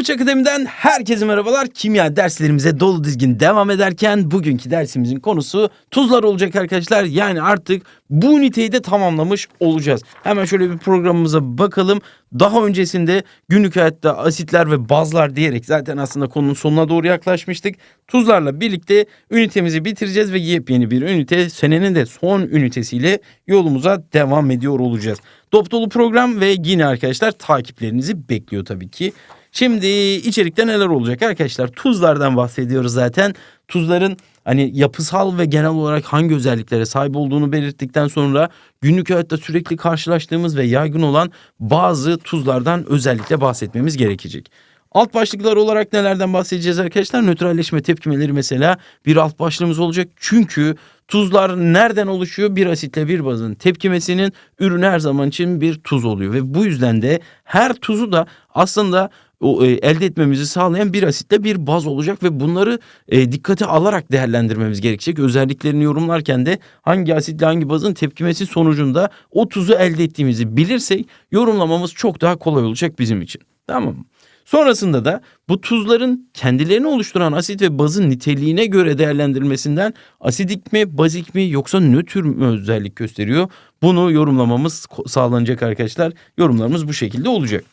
Tonguç Akademi'den herkese merhabalar. Kimya derslerimize dolu dizgin devam ederken bugünkü dersimizin konusu tuzlar olacak arkadaşlar. Yani artık bu üniteyi de tamamlamış olacağız. Hemen şöyle bir programımıza bakalım. Daha öncesinde günlük hayatta asitler ve bazlar diyerek zaten aslında konunun sonuna doğru yaklaşmıştık. Tuzlarla birlikte ünitemizi bitireceğiz ve yepyeni bir ünite senenin de son ünitesiyle yolumuza devam ediyor olacağız. Dop dolu program ve yine arkadaşlar takiplerinizi bekliyor tabii ki. Şimdi içerikte neler olacak arkadaşlar? Tuzlardan bahsediyoruz zaten. Tuzların hani yapısal ve genel olarak hangi özelliklere sahip olduğunu belirttikten sonra günlük hayatta sürekli karşılaştığımız ve yaygın olan bazı tuzlardan özellikle bahsetmemiz gerekecek. Alt başlıklar olarak nelerden bahsedeceğiz arkadaşlar? Nötralleşme tepkimeleri mesela bir alt başlığımız olacak. Çünkü tuzlar nereden oluşuyor? Bir asitle bir bazın tepkimesinin ürünü her zaman için bir tuz oluyor. Ve bu yüzden de her tuzu da aslında o, e, elde etmemizi sağlayan bir asitle bir baz olacak ve bunları e, dikkate alarak değerlendirmemiz gerekecek. Özelliklerini yorumlarken de hangi asitle hangi bazın tepkimesi sonucunda o tuzu elde ettiğimizi bilirsek yorumlamamız çok daha kolay olacak bizim için. Tamam mı? Sonrasında da bu tuzların kendilerini oluşturan asit ve bazın niteliğine göre değerlendirilmesinden asidik mi, bazik mi yoksa nötr mü özellik gösteriyor? Bunu yorumlamamız sağlanacak arkadaşlar. Yorumlarımız bu şekilde olacak.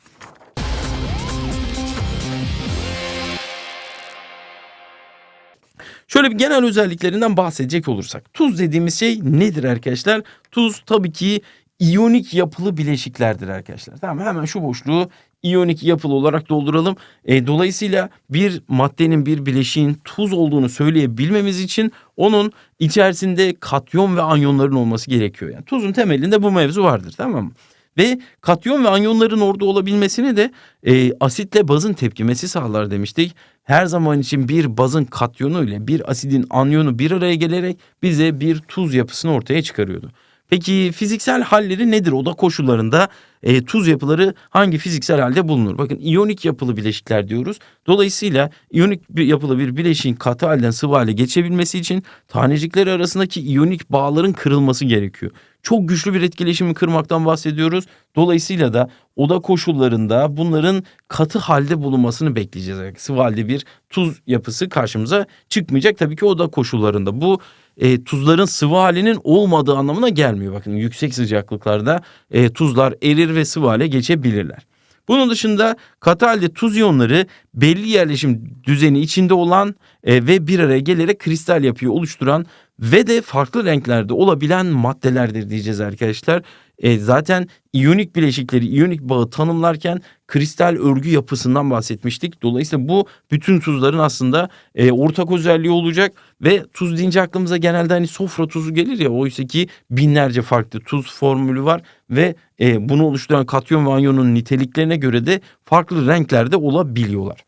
Şöyle bir genel özelliklerinden bahsedecek olursak. Tuz dediğimiz şey nedir arkadaşlar? Tuz tabii ki iyonik yapılı bileşiklerdir arkadaşlar. Tamam hemen şu boşluğu iyonik yapılı olarak dolduralım. E, dolayısıyla bir maddenin bir bileşiğin tuz olduğunu söyleyebilmemiz için onun içerisinde katyon ve anyonların olması gerekiyor. Yani tuzun temelinde bu mevzu vardır tamam mı? Ve katyon ve anyonların orada olabilmesini de e, asitle bazın tepkimesi sağlar demiştik. Her zaman için bir bazın katyonu ile bir asidin anyonu bir araya gelerek bize bir tuz yapısını ortaya çıkarıyordu. Peki fiziksel halleri nedir? Oda koşullarında e, tuz yapıları hangi fiziksel halde bulunur? Bakın iyonik yapılı bileşikler diyoruz. Dolayısıyla iyonik bir yapılı bir bileşiğin katı halden sıvı hale geçebilmesi için tanecikleri arasındaki iyonik bağların kırılması gerekiyor. Çok güçlü bir etkileşimi kırmaktan bahsediyoruz. Dolayısıyla da oda koşullarında bunların katı halde bulunmasını bekleyeceğiz. Yani sıvı halde bir tuz yapısı karşımıza çıkmayacak tabii ki oda koşullarında. Bu e, tuzların sıvı halinin olmadığı anlamına gelmiyor. Bakın yüksek sıcaklıklarda e, tuzlar erir ve sıvı hale geçebilirler. Bunun dışında katı halde tuz iyonları belli yerleşim düzeni içinde olan e, ve bir araya gelerek kristal yapıyı oluşturan ve de farklı renklerde olabilen maddelerdir diyeceğiz arkadaşlar. E, zaten iyonik bileşikleri, iyonik bağı tanımlarken kristal örgü yapısından bahsetmiştik. Dolayısıyla bu bütün tuzların aslında e, ortak özelliği olacak ve tuz deyince aklımıza genelde hani sofra tuzu gelir ya oysa ki binlerce farklı tuz formülü var ve e, bunu oluşturan katyon ve anyonun niteliklerine göre de farklı renklerde olabiliyorlar.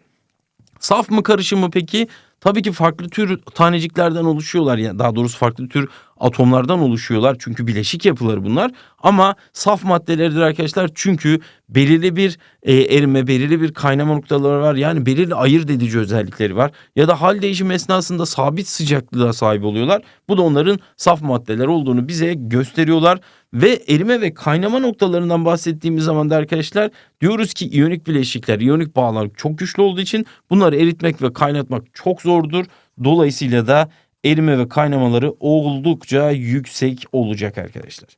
Saf mı karışım mı peki? Tabii ki farklı tür taneciklerden oluşuyorlar. Yani daha doğrusu farklı tür atomlardan oluşuyorlar. Çünkü bileşik yapıları bunlar. Ama saf maddelerdir arkadaşlar. Çünkü belirli bir e, erime, belirli bir kaynama noktaları var. Yani belirli ayırt edici özellikleri var. Ya da hal değişimi esnasında sabit sıcaklığa sahip oluyorlar. Bu da onların saf maddeler olduğunu bize gösteriyorlar. Ve erime ve kaynama noktalarından bahsettiğimiz zaman da arkadaşlar diyoruz ki iyonik bileşikler, iyonik bağlar çok güçlü olduğu için bunları eritmek ve kaynatmak çok zordur. Dolayısıyla da erime ve kaynamaları oldukça yüksek olacak arkadaşlar.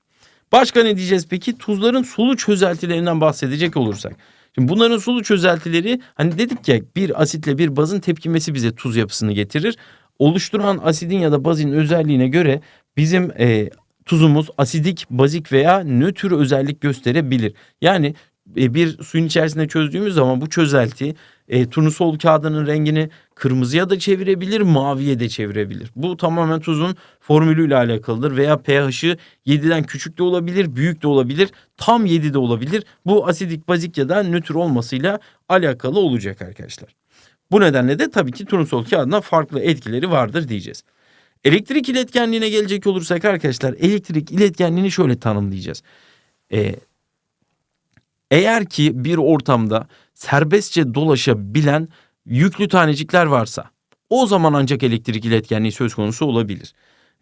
Başka ne diyeceğiz peki? Tuzların sulu çözeltilerinden bahsedecek olursak. Şimdi bunların sulu çözeltileri hani dedik ya bir asitle bir bazın tepkimesi bize tuz yapısını getirir. Oluşturan asidin ya da bazın özelliğine göre bizim e, tuzumuz asidik, bazik veya nötr özellik gösterebilir. Yani e, bir suyun içerisinde çözdüğümüz zaman bu çözelti e, turnusol kağıdının rengini kırmızıya da çevirebilir, maviye de çevirebilir. Bu tamamen tuzun formülüyle alakalıdır veya pH'ı 7'den küçük de olabilir, büyük de olabilir, tam 7 de olabilir. Bu asidik, bazik ya da nötr olmasıyla alakalı olacak arkadaşlar. Bu nedenle de tabii ki turnusol kağıdına farklı etkileri vardır diyeceğiz. Elektrik iletkenliğine gelecek olursak arkadaşlar elektrik iletkenliğini şöyle tanımlayacağız. Ee, eğer ki bir ortamda serbestçe dolaşabilen yüklü tanecikler varsa o zaman ancak elektrik iletkenliği söz konusu olabilir.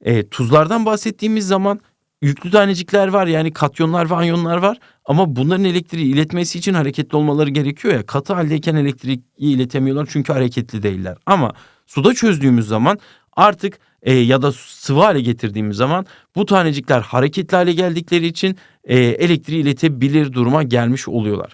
E, tuzlardan bahsettiğimiz zaman yüklü tanecikler var yani katyonlar ve anyonlar var ama bunların elektriği iletmesi için hareketli olmaları gerekiyor ya katı haldeyken elektriği iletemiyorlar çünkü hareketli değiller ama suda çözdüğümüz zaman artık e, ya da sıvı hale getirdiğimiz zaman bu tanecikler hareketli hale geldikleri için e, elektriği iletebilir duruma gelmiş oluyorlar.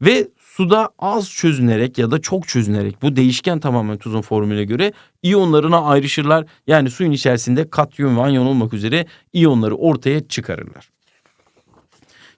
Ve suda az çözünerek ya da çok çözünerek bu değişken tamamen tuzun formülüne göre iyonlarına ayrışırlar. Yani suyun içerisinde katyon ve anyon olmak üzere iyonları ortaya çıkarırlar.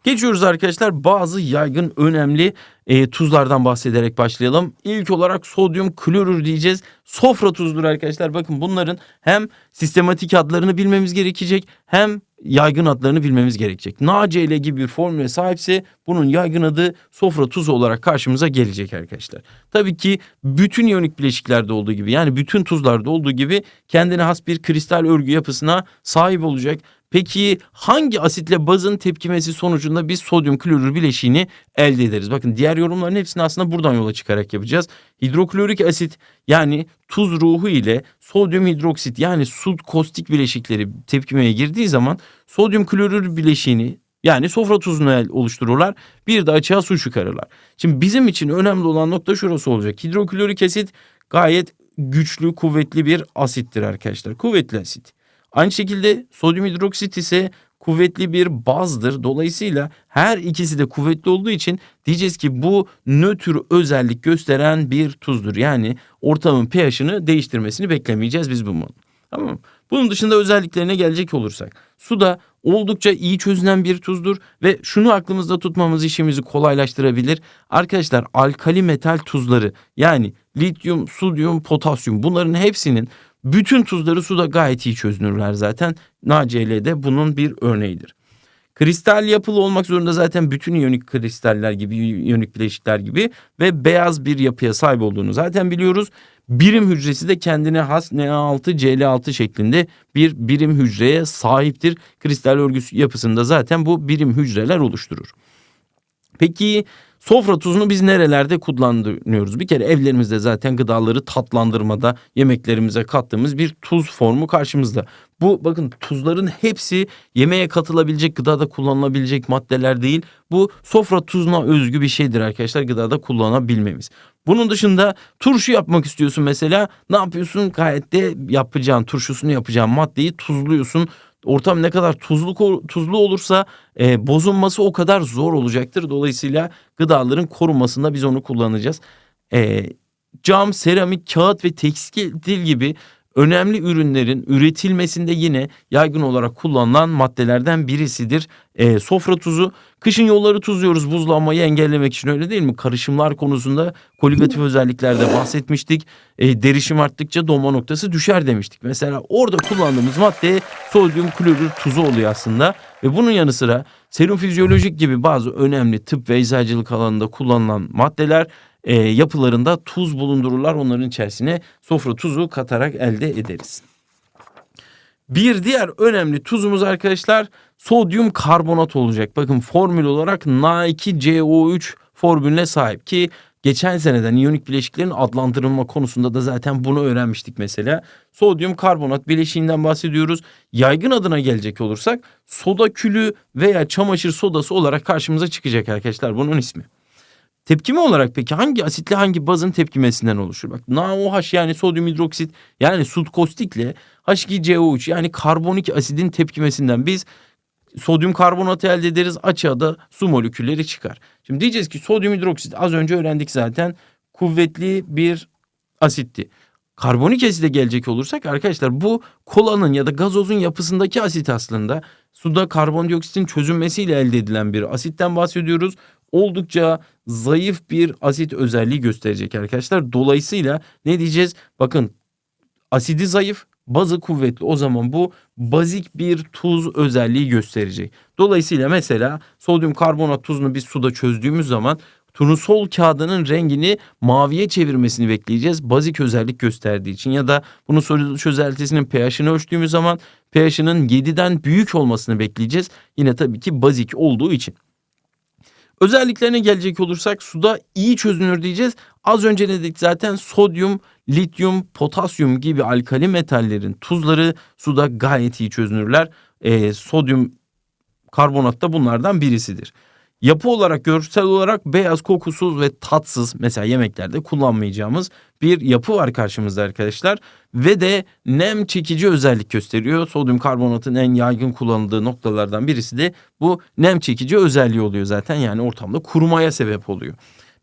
Geçiyoruz arkadaşlar bazı yaygın önemli e, tuzlardan bahsederek başlayalım. İlk olarak sodyum klorür diyeceğiz. Sofra tuzları arkadaşlar. Bakın bunların hem sistematik adlarını bilmemiz gerekecek hem yaygın adlarını bilmemiz gerekecek. NaCl gibi bir formüle sahipse bunun yaygın adı sofra tuzu olarak karşımıza gelecek arkadaşlar. Tabii ki bütün iyonik bileşiklerde olduğu gibi yani bütün tuzlarda olduğu gibi kendine has bir kristal örgü yapısına sahip olacak. Peki hangi asitle bazın tepkimesi sonucunda biz sodyum klorür bileşiğini elde ederiz? Bakın diğer yorumların hepsini aslında buradan yola çıkarak yapacağız. Hidroklorik asit yani tuz ruhu ile sodyum hidroksit yani sud kostik bileşikleri tepkimeye girdiği zaman sodyum klorür bileşiğini yani sofra tuzunu oluştururlar. Bir de açığa su çıkarırlar. Şimdi bizim için önemli olan nokta şurası olacak. Hidroklorik asit gayet güçlü, kuvvetli bir asittir arkadaşlar. Kuvvetli asit. Aynı şekilde sodyum hidroksit ise kuvvetli bir bazdır. Dolayısıyla her ikisi de kuvvetli olduğu için diyeceğiz ki bu nötr özellik gösteren bir tuzdur. Yani ortamın pH'ını değiştirmesini beklemeyeceğiz biz bunun. Tamam mı? Bunun dışında özelliklerine gelecek olursak. Suda oldukça iyi çözünen bir tuzdur ve şunu aklımızda tutmamız işimizi kolaylaştırabilir. Arkadaşlar alkali metal tuzları yani lityum, sodyum, potasyum bunların hepsinin bütün tuzları suda gayet iyi çözünürler zaten. NaCl de bunun bir örneğidir. Kristal yapılı olmak zorunda zaten bütün iyonik kristaller gibi, iyonik bileşikler gibi ve beyaz bir yapıya sahip olduğunu zaten biliyoruz. Birim hücresi de kendine has Na6, Cl6 şeklinde bir birim hücreye sahiptir. Kristal örgüsü yapısında zaten bu birim hücreler oluşturur. Peki Sofra tuzunu biz nerelerde kullanıyoruz? Bir kere evlerimizde zaten gıdaları tatlandırmada yemeklerimize kattığımız bir tuz formu karşımızda. Bu bakın tuzların hepsi yemeğe katılabilecek gıdada kullanılabilecek maddeler değil. Bu sofra tuzuna özgü bir şeydir arkadaşlar gıdada kullanabilmemiz. Bunun dışında turşu yapmak istiyorsun mesela ne yapıyorsun? Gayet de yapacağın turşusunu yapacağın maddeyi tuzluyorsun ortam ne kadar tuzlu tuzlu olursa e, bozulması o kadar zor olacaktır. Dolayısıyla gıdaların korunmasında biz onu kullanacağız. E, cam, seramik, kağıt ve tekstil gibi önemli ürünlerin üretilmesinde yine yaygın olarak kullanılan maddelerden birisidir. E, sofra tuzu. Kışın yolları tuzluyoruz buzlanmayı engellemek için öyle değil mi? Karışımlar konusunda koligatif özelliklerde bahsetmiştik. E, derişim arttıkça donma noktası düşer demiştik. Mesela orada kullandığımız madde sodyum klorür tuzu oluyor aslında. Ve bunun yanı sıra serum fizyolojik gibi bazı önemli tıp ve eczacılık alanında kullanılan maddeler e, yapılarında tuz bulundururlar. Onların içerisine sofra tuzu katarak elde ederiz. Bir diğer önemli tuzumuz arkadaşlar sodyum karbonat olacak. Bakın formül olarak Na2CO3 formülüne sahip ki geçen seneden iyonik bileşiklerin adlandırılma konusunda da zaten bunu öğrenmiştik mesela. Sodyum karbonat bileşiğinden bahsediyoruz. Yaygın adına gelecek olursak soda külü veya çamaşır sodası olarak karşımıza çıkacak arkadaşlar bunun ismi. Tepkime olarak peki hangi asitle hangi bazın tepkimesinden oluşur? Bak NaOH yani sodyum hidroksit yani sud kostikle H2CO3 yani karbonik asidin tepkimesinden biz sodyum karbonatı elde ederiz. Açığa da su molekülleri çıkar. Şimdi diyeceğiz ki sodyum hidroksit az önce öğrendik zaten kuvvetli bir asitti. Karbonik aside gelecek olursak arkadaşlar bu kolanın ya da gazozun yapısındaki asit aslında suda karbondioksitin çözünmesiyle elde edilen bir asitten bahsediyoruz oldukça zayıf bir asit özelliği gösterecek arkadaşlar. Dolayısıyla ne diyeceğiz? Bakın asidi zayıf, bazı kuvvetli. O zaman bu bazik bir tuz özelliği gösterecek. Dolayısıyla mesela sodyum karbonat tuzunu biz suda çözdüğümüz zaman turnusol kağıdının rengini maviye çevirmesini bekleyeceğiz. Bazik özellik gösterdiği için ya da bunu soru çözeltisinin pH'ini ölçtüğümüz zaman pH'inin 7'den büyük olmasını bekleyeceğiz. Yine tabii ki bazik olduğu için. Özelliklerine gelecek olursak suda iyi çözünür diyeceğiz. Az önce dedik zaten sodyum, lityum, potasyum gibi alkali metallerin tuzları suda gayet iyi çözünürler. Ee, sodyum karbonat da bunlardan birisidir. Yapı olarak görsel olarak beyaz kokusuz ve tatsız mesela yemeklerde kullanmayacağımız bir yapı var karşımızda arkadaşlar. Ve de nem çekici özellik gösteriyor. Sodyum karbonatın en yaygın kullanıldığı noktalardan birisi de bu nem çekici özelliği oluyor zaten. Yani ortamda kurumaya sebep oluyor.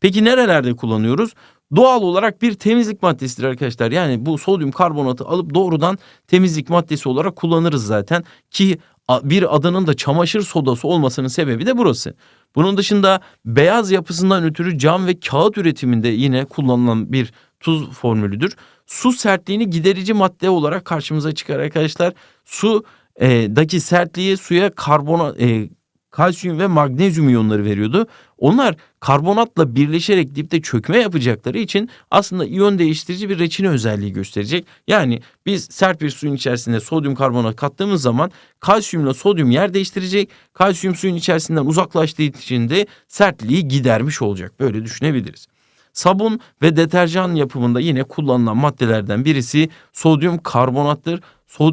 Peki nerelerde kullanıyoruz? Doğal olarak bir temizlik maddesidir arkadaşlar. Yani bu sodyum karbonatı alıp doğrudan temizlik maddesi olarak kullanırız zaten. Ki bir adının da çamaşır sodası olmasının sebebi de burası. Bunun dışında beyaz yapısından ötürü cam ve kağıt üretiminde yine kullanılan bir tuz formülüdür. Su sertliğini giderici madde olarak karşımıza çıkar arkadaşlar. Su e, daki sertliği suya karbona e, kalsiyum ve magnezyum iyonları veriyordu. Onlar karbonatla birleşerek dipte çökme yapacakları için aslında iyon değiştirici bir reçine özelliği gösterecek. Yani biz sert bir suyun içerisinde sodyum karbonat kattığımız zaman kalsiyumla sodyum yer değiştirecek. Kalsiyum suyun içerisinden uzaklaştığı için de sertliği gidermiş olacak. Böyle düşünebiliriz. Sabun ve deterjan yapımında yine kullanılan maddelerden birisi sodyum karbonattır.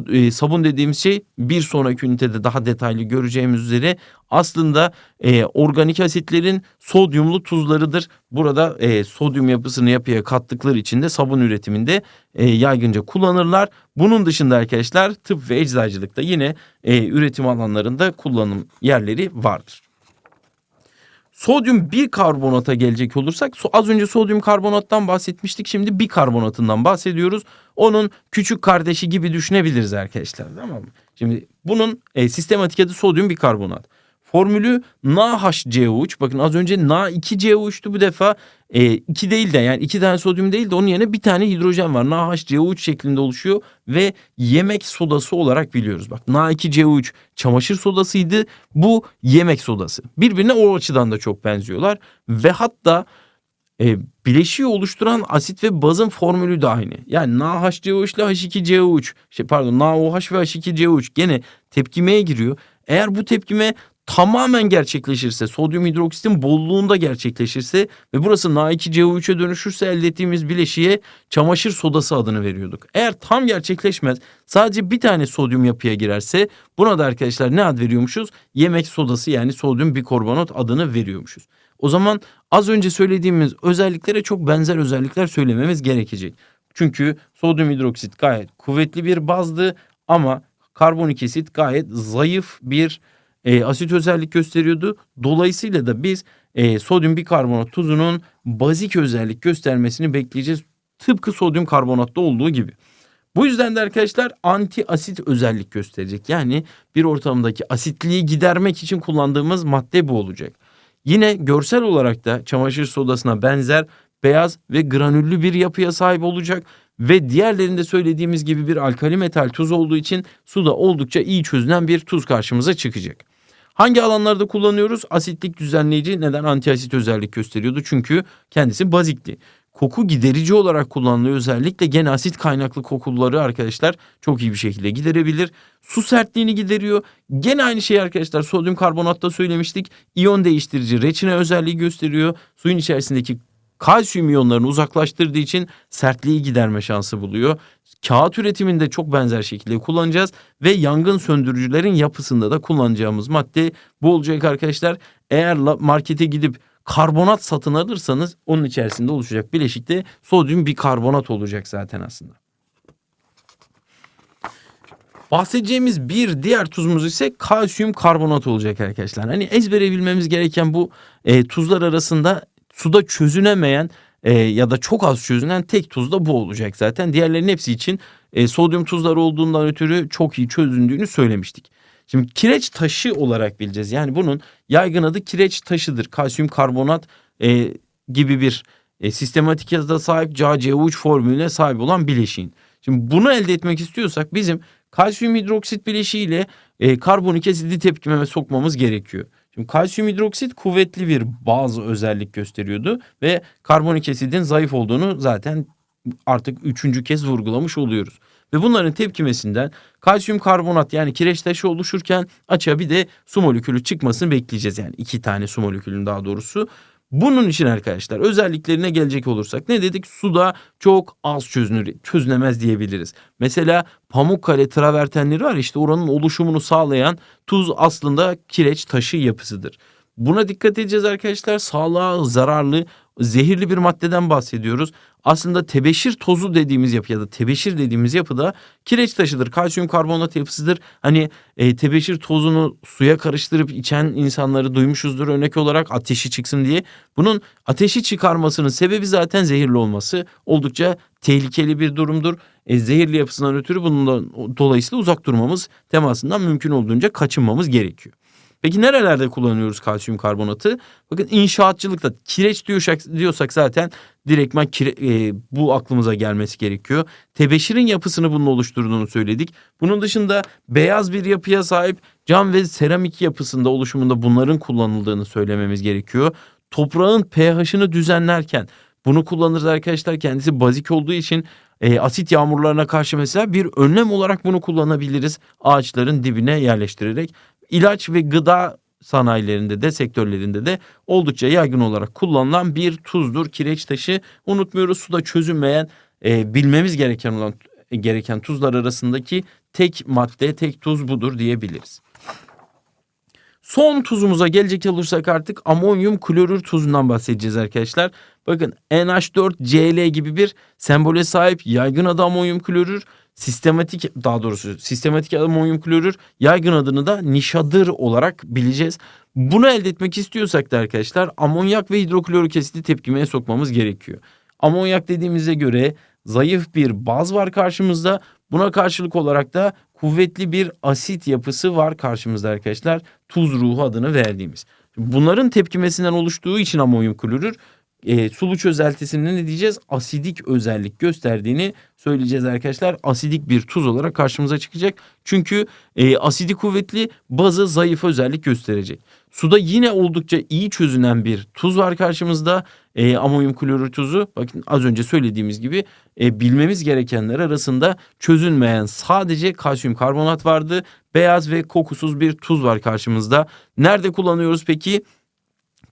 E, sabun dediğimiz şey bir sonraki ünitede daha detaylı göreceğimiz üzere aslında e, organik asitlerin sodyumlu tuzlarıdır. Burada e, sodyum yapısını yapıya kattıkları için de sabun üretiminde e, yaygınca kullanırlar. Bunun dışında arkadaşlar tıp ve eczacılıkta yine e, üretim alanlarında kullanım yerleri vardır. Sodyum bikarbonata gelecek olursak az önce sodyum karbonattan bahsetmiştik. Şimdi bikarbonatından bahsediyoruz. Onun küçük kardeşi gibi düşünebiliriz arkadaşlar tamam mı? Şimdi bunun e, sistematik adı sodyum bikarbonat. Formülü NaHCO3. Bakın az önce Na2CO3'tü bu defa e, 2 değil de yani 2 tane sodyum değil de onun yerine bir tane hidrojen var. NaHCO3 şeklinde oluşuyor ve yemek sodası olarak biliyoruz. Bak Na2CO3 çamaşır sodasıydı. Bu yemek sodası. Birbirine o açıdan da çok benziyorlar ve hatta e, bileşiği oluşturan asit ve bazın formülü de aynı. Yani NaHCO3 ile H2CO3 şey pardon NaOH ve H2CO3 gene tepkimeye giriyor. Eğer bu tepkime tamamen gerçekleşirse, sodyum hidroksitin bolluğunda gerçekleşirse ve burası Na2CO3'e dönüşürse elde ettiğimiz bileşiğe çamaşır sodası adını veriyorduk. Eğer tam gerçekleşmez, sadece bir tane sodyum yapıya girerse buna da arkadaşlar ne ad veriyormuşuz? Yemek sodası yani sodyum bikarbonat adını veriyormuşuz. O zaman az önce söylediğimiz özelliklere çok benzer özellikler söylememiz gerekecek. Çünkü sodyum hidroksit gayet kuvvetli bir bazdı ama karbonik asit gayet zayıf bir e, asit özellik gösteriyordu. Dolayısıyla da biz e, sodyum bikarbonat tuzunun bazik özellik göstermesini bekleyeceğiz. Tıpkı sodyum karbonatta olduğu gibi. Bu yüzden de arkadaşlar anti asit özellik gösterecek. Yani bir ortamdaki asitliği gidermek için kullandığımız madde bu olacak. Yine görsel olarak da çamaşır sodasına benzer beyaz ve granüllü bir yapıya sahip olacak ve diğerlerinde söylediğimiz gibi bir alkali metal tuz olduğu için suda oldukça iyi çözünen bir tuz karşımıza çıkacak. Hangi alanlarda kullanıyoruz? Asitlik düzenleyici neden antiasit özellik gösteriyordu? Çünkü kendisi bazikti. Koku giderici olarak kullanılıyor özellikle gene asit kaynaklı kokuları arkadaşlar çok iyi bir şekilde giderebilir. Su sertliğini gideriyor. Gene aynı şeyi arkadaşlar sodyum karbonatta söylemiştik. İyon değiştirici reçine özelliği gösteriyor. Suyun içerisindeki kalsiyum iyonlarını uzaklaştırdığı için sertliği giderme şansı buluyor. Kağıt üretiminde çok benzer şekilde kullanacağız ve yangın söndürücülerin yapısında da kullanacağımız madde bu olacak arkadaşlar. Eğer markete gidip karbonat satın alırsanız onun içerisinde oluşacak bileşikte sodyum bikarbonat olacak zaten aslında. Bahsedeceğimiz bir diğer tuzumuz ise kalsiyum karbonat olacak arkadaşlar. Hani ezbere bilmemiz gereken bu e, tuzlar arasında suda çözünemeyen e, ya da çok az çözünen tek tuz da bu olacak zaten. Diğerlerinin hepsi için e, sodyum tuzları olduğundan ötürü çok iyi çözündüğünü söylemiştik. Şimdi kireç taşı olarak bileceğiz. Yani bunun yaygın adı kireç taşıdır. Kalsiyum karbonat e, gibi bir e, sistematik yazıda sahip CaCO3 formülüne sahip olan bileşiğin. Şimdi bunu elde etmek istiyorsak bizim kalsiyum hidroksit bileşiği ile e, karbonik asidi tepkimeme sokmamız gerekiyor. Şimdi kalsiyum hidroksit kuvvetli bir bazı özellik gösteriyordu ve karbonik asidin zayıf olduğunu zaten artık üçüncü kez vurgulamış oluyoruz. Ve bunların tepkimesinden kalsiyum karbonat yani kireç taşı oluşurken açığa bir de su molekülü çıkmasını bekleyeceğiz. Yani iki tane su molekülün daha doğrusu. Bunun için arkadaşlar özelliklerine gelecek olursak ne dedik? Suda çok az çözünür, çözünemez diyebiliriz. Mesela Pamukkale travertenleri var işte oranın oluşumunu sağlayan tuz aslında kireç taşı yapısıdır. Buna dikkat edeceğiz arkadaşlar. Sağlığa zararlı, zehirli bir maddeden bahsediyoruz. Aslında tebeşir tozu dediğimiz yapı ya da tebeşir dediğimiz yapı da kireç taşıdır. Kalsiyum karbonat yapısıdır. Hani e, tebeşir tozunu suya karıştırıp içen insanları duymuşuzdur örnek olarak ateşi çıksın diye. Bunun ateşi çıkarmasının sebebi zaten zehirli olması. Oldukça tehlikeli bir durumdur. E, zehirli yapısından ötürü bundan dolayısıyla uzak durmamız temasından mümkün olduğunca kaçınmamız gerekiyor. Peki nerelerde kullanıyoruz kalsiyum karbonatı? Bakın inşaatçılıkta kireç diyorsak, diyorsak zaten direktman kire, e, bu aklımıza gelmesi gerekiyor. Tebeşirin yapısını bunun oluşturduğunu söyledik. Bunun dışında beyaz bir yapıya sahip cam ve seramik yapısında oluşumunda bunların kullanıldığını söylememiz gerekiyor. Toprağın pH'ını düzenlerken bunu kullanırız arkadaşlar. Kendisi bazik olduğu için e, asit yağmurlarına karşı mesela bir önlem olarak bunu kullanabiliriz. Ağaçların dibine yerleştirerek ilaç ve gıda sanayilerinde de sektörlerinde de oldukça yaygın olarak kullanılan bir tuzdur. Kireç taşı unutmuyoruz suda çözünmeyen e, bilmemiz gereken olan gereken tuzlar arasındaki tek madde tek tuz budur diyebiliriz. Son tuzumuza gelecek olursak artık amonyum klorür tuzundan bahsedeceğiz arkadaşlar. Bakın NH4Cl gibi bir sembole sahip yaygın adı amonyum klorür sistematik daha doğrusu sistematik amonyum klorür yaygın adını da nişadır olarak bileceğiz. Bunu elde etmek istiyorsak da arkadaşlar amonyak ve hidroklorik asiti tepkimeye sokmamız gerekiyor. Amonyak dediğimize göre zayıf bir baz var karşımızda. Buna karşılık olarak da kuvvetli bir asit yapısı var karşımızda arkadaşlar. Tuz ruhu adını verdiğimiz. Bunların tepkimesinden oluştuğu için amonyum klorür e, sulu çözeltisinde ne diyeceğiz? Asidik özellik gösterdiğini söyleyeceğiz arkadaşlar. Asidik bir tuz olarak karşımıza çıkacak. Çünkü e, asidi kuvvetli bazı zayıf özellik gösterecek. Suda yine oldukça iyi çözünen bir tuz var karşımızda. E, amonyum klorür tuzu. Bakın az önce söylediğimiz gibi e, bilmemiz gerekenler arasında çözünmeyen sadece kalsiyum karbonat vardı. Beyaz ve kokusuz bir tuz var karşımızda. Nerede kullanıyoruz peki?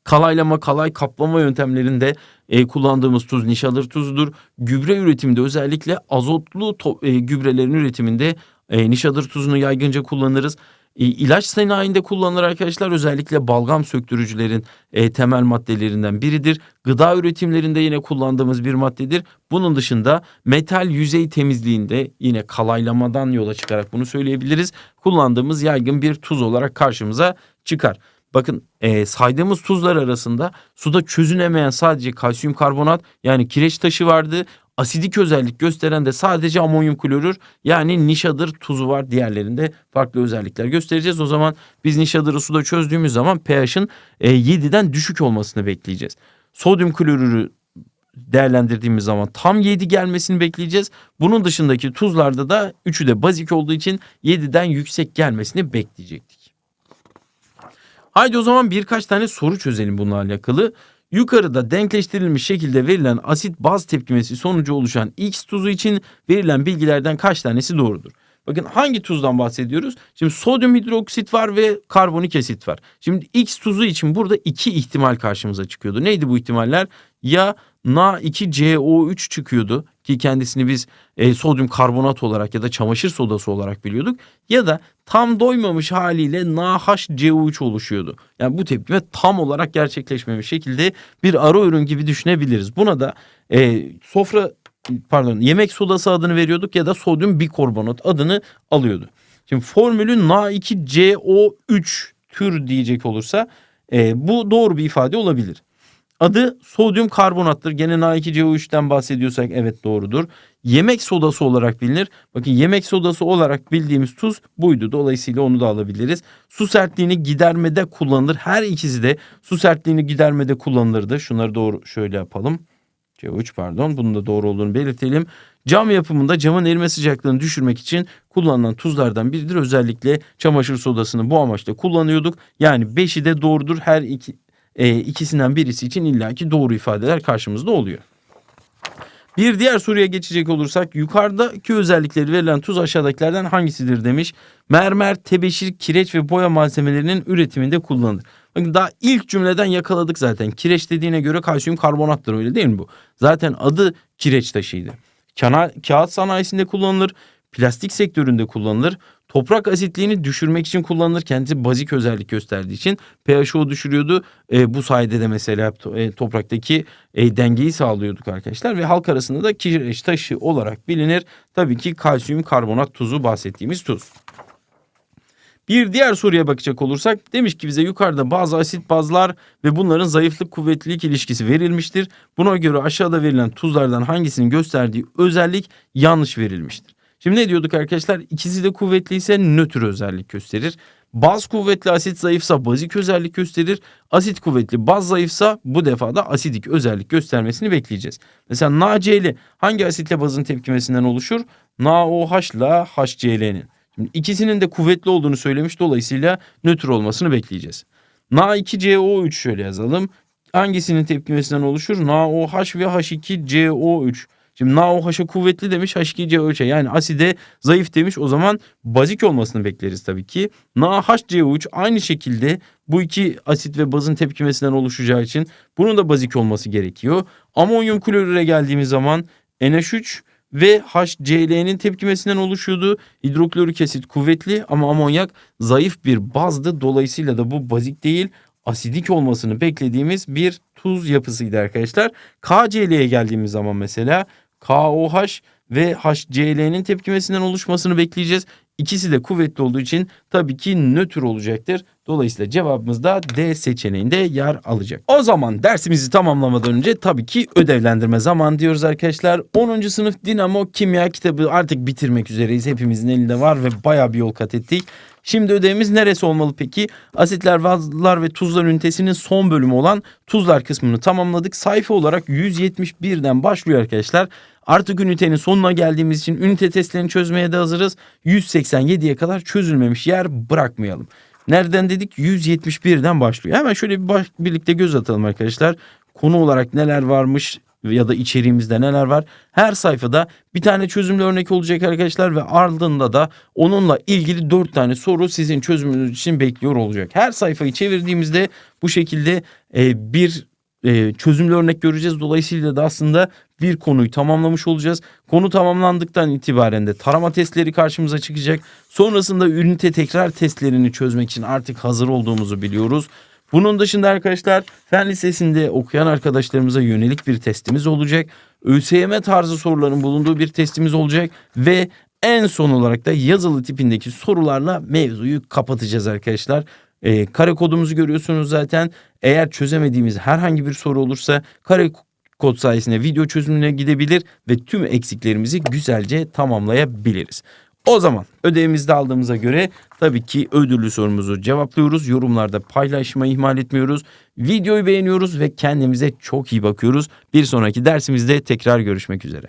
Kalaylama, kalay kaplama yöntemlerinde e, kullandığımız tuz nişadır tuzudur. Gübre üretiminde özellikle azotlu e, gübrelerin üretiminde e, nişadır tuzunu yaygınca kullanırız. E, ilaç sanayinde kullanılır arkadaşlar özellikle balgam söktürücülerin e, temel maddelerinden biridir. Gıda üretimlerinde yine kullandığımız bir maddedir. Bunun dışında metal yüzey temizliğinde yine kalaylamadan yola çıkarak bunu söyleyebiliriz. Kullandığımız yaygın bir tuz olarak karşımıza çıkar. Bakın e, saydığımız tuzlar arasında suda çözünemeyen sadece kalsiyum karbonat yani kireç taşı vardı. Asidik özellik gösteren de sadece amonyum klorür yani nişadır tuzu var. Diğerlerinde farklı özellikler göstereceğiz. O zaman biz nişadırı suda çözdüğümüz zaman pH'ın e, 7'den düşük olmasını bekleyeceğiz. Sodyum klorürü değerlendirdiğimiz zaman tam 7 gelmesini bekleyeceğiz. Bunun dışındaki tuzlarda da üçü de bazik olduğu için 7'den yüksek gelmesini bekleyecektik. Haydi o zaman birkaç tane soru çözelim bununla alakalı. Yukarıda denkleştirilmiş şekilde verilen asit baz tepkimesi sonucu oluşan X tuzu için verilen bilgilerden kaç tanesi doğrudur? Bakın hangi tuzdan bahsediyoruz? Şimdi sodyum hidroksit var ve karbonik asit var. Şimdi X tuzu için burada iki ihtimal karşımıza çıkıyordu. Neydi bu ihtimaller? Ya Na2CO3 çıkıyordu ki kendisini biz e, sodyum karbonat olarak ya da çamaşır sodası olarak biliyorduk. Ya da tam doymamış haliyle NaHCO3 oluşuyordu. Yani bu tepkime tam olarak gerçekleşmemiş şekilde bir ara ürün gibi düşünebiliriz. Buna da e, sofra pardon yemek sodası adını veriyorduk ya da sodyum bikarbonat adını alıyordu. Şimdi formülü Na2CO3 tür diyecek olursa e, bu doğru bir ifade olabilir. Adı sodyum karbonattır. Gene Na2CO3'ten bahsediyorsak evet doğrudur. Yemek sodası olarak bilinir. Bakın yemek sodası olarak bildiğimiz tuz buydu. Dolayısıyla onu da alabiliriz. Su sertliğini gidermede kullanılır. Her ikisi de su sertliğini gidermede kullanılırdı. Şunları doğru şöyle yapalım. CO3 pardon. Bunun da doğru olduğunu belirtelim. Cam yapımında camın erime sıcaklığını düşürmek için kullanılan tuzlardan biridir. Özellikle çamaşır sodasını bu amaçla kullanıyorduk. Yani 5'i de doğrudur. Her iki e, ikisinden birisi için illaki doğru ifadeler karşımızda oluyor. Bir diğer soruya geçecek olursak yukarıdaki özellikleri verilen tuz aşağıdakilerden hangisidir demiş. Mermer, tebeşir, kireç ve boya malzemelerinin üretiminde kullanılır. Bakın daha ilk cümleden yakaladık zaten. Kireç dediğine göre kalsiyum karbonattır öyle değil mi bu? Zaten adı kireç taşıydı. Kana, kağıt sanayisinde kullanılır. Plastik sektöründe kullanılır. Toprak asitliğini düşürmek için kullanılır. Kendisi bazik özellik gösterdiği için pH'ı düşürüyordu. E, bu sayede de mesela e, topraktaki e, dengeyi sağlıyorduk arkadaşlar. Ve halk arasında da kireç taşı olarak bilinir. Tabii ki kalsiyum karbonat tuzu bahsettiğimiz tuz. Bir diğer soruya bakacak olursak demiş ki bize yukarıda bazı asit bazlar ve bunların zayıflık kuvvetlilik ilişkisi verilmiştir. Buna göre aşağıda verilen tuzlardan hangisinin gösterdiği özellik yanlış verilmiştir. Şimdi ne diyorduk arkadaşlar? İkisi de kuvvetli ise nötr özellik gösterir. Baz kuvvetli asit zayıfsa bazik özellik gösterir. Asit kuvvetli baz zayıfsa bu defa da asidik özellik göstermesini bekleyeceğiz. Mesela NaCl hangi asitle bazın tepkimesinden oluşur? NaOH ile HCl'nin. Şimdi ikisinin de kuvvetli olduğunu söylemiş dolayısıyla nötr olmasını bekleyeceğiz. Na2CO3 şöyle yazalım. Hangisinin tepkimesinden oluşur? NaOH ve H2CO3. Şimdi NaOH'a kuvvetli demiş H2CO3'e yani aside zayıf demiş o zaman bazik olmasını bekleriz tabii ki. NaHCO3 aynı şekilde bu iki asit ve bazın tepkimesinden oluşacağı için bunun da bazik olması gerekiyor. Amonyum klorüre geldiğimiz zaman NH3 ve HCl'nin tepkimesinden oluşuyordu. Hidroklorik asit kuvvetli ama amonyak zayıf bir bazdı. Dolayısıyla da bu bazik değil asidik olmasını beklediğimiz bir tuz yapısıydı arkadaşlar. KCl'ye geldiğimiz zaman mesela KOH ve HCl'nin tepkimesinden oluşmasını bekleyeceğiz. İkisi de kuvvetli olduğu için tabii ki nötr olacaktır. Dolayısıyla cevabımız da D seçeneğinde yer alacak. O zaman dersimizi tamamlamadan önce tabii ki ödevlendirme zamanı diyoruz arkadaşlar. 10. sınıf Dinamo Kimya kitabı artık bitirmek üzereyiz. Hepimizin elinde var ve bayağı bir yol kat ettik. Şimdi ödevimiz neresi olmalı peki? Asitler, bazlar ve tuzlar ünitesinin son bölümü olan tuzlar kısmını tamamladık. Sayfa olarak 171'den başlıyor arkadaşlar. Artık ünitenin sonuna geldiğimiz için ünite testlerini çözmeye de hazırız. 187'ye kadar çözülmemiş yer bırakmayalım. Nereden dedik? 171'den başlıyor. Hemen şöyle bir baş, birlikte göz atalım arkadaşlar. Konu olarak neler varmış ya da içeriğimizde neler var. Her sayfada bir tane çözümlü örnek olacak arkadaşlar ve ardında da onunla ilgili 4 tane soru sizin çözümünüz için bekliyor olacak. Her sayfayı çevirdiğimizde bu şekilde e, bir e, çözümlü örnek göreceğiz. Dolayısıyla da aslında bir konuyu tamamlamış olacağız. Konu tamamlandıktan itibaren de tarama testleri karşımıza çıkacak. Sonrasında ünite tekrar testlerini çözmek için artık hazır olduğumuzu biliyoruz. Bunun dışında arkadaşlar fen lisesinde okuyan arkadaşlarımıza yönelik bir testimiz olacak. ÖSYM tarzı soruların bulunduğu bir testimiz olacak ve en son olarak da yazılı tipindeki sorularla mevzuyu kapatacağız arkadaşlar. Ee, kare kodumuzu görüyorsunuz zaten. Eğer çözemediğimiz herhangi bir soru olursa kare kod sayesinde video çözümüne gidebilir ve tüm eksiklerimizi güzelce tamamlayabiliriz. O zaman ödevimizi de aldığımıza göre tabii ki ödüllü sorumuzu cevaplıyoruz. Yorumlarda paylaşmayı ihmal etmiyoruz. Videoyu beğeniyoruz ve kendimize çok iyi bakıyoruz. Bir sonraki dersimizde tekrar görüşmek üzere.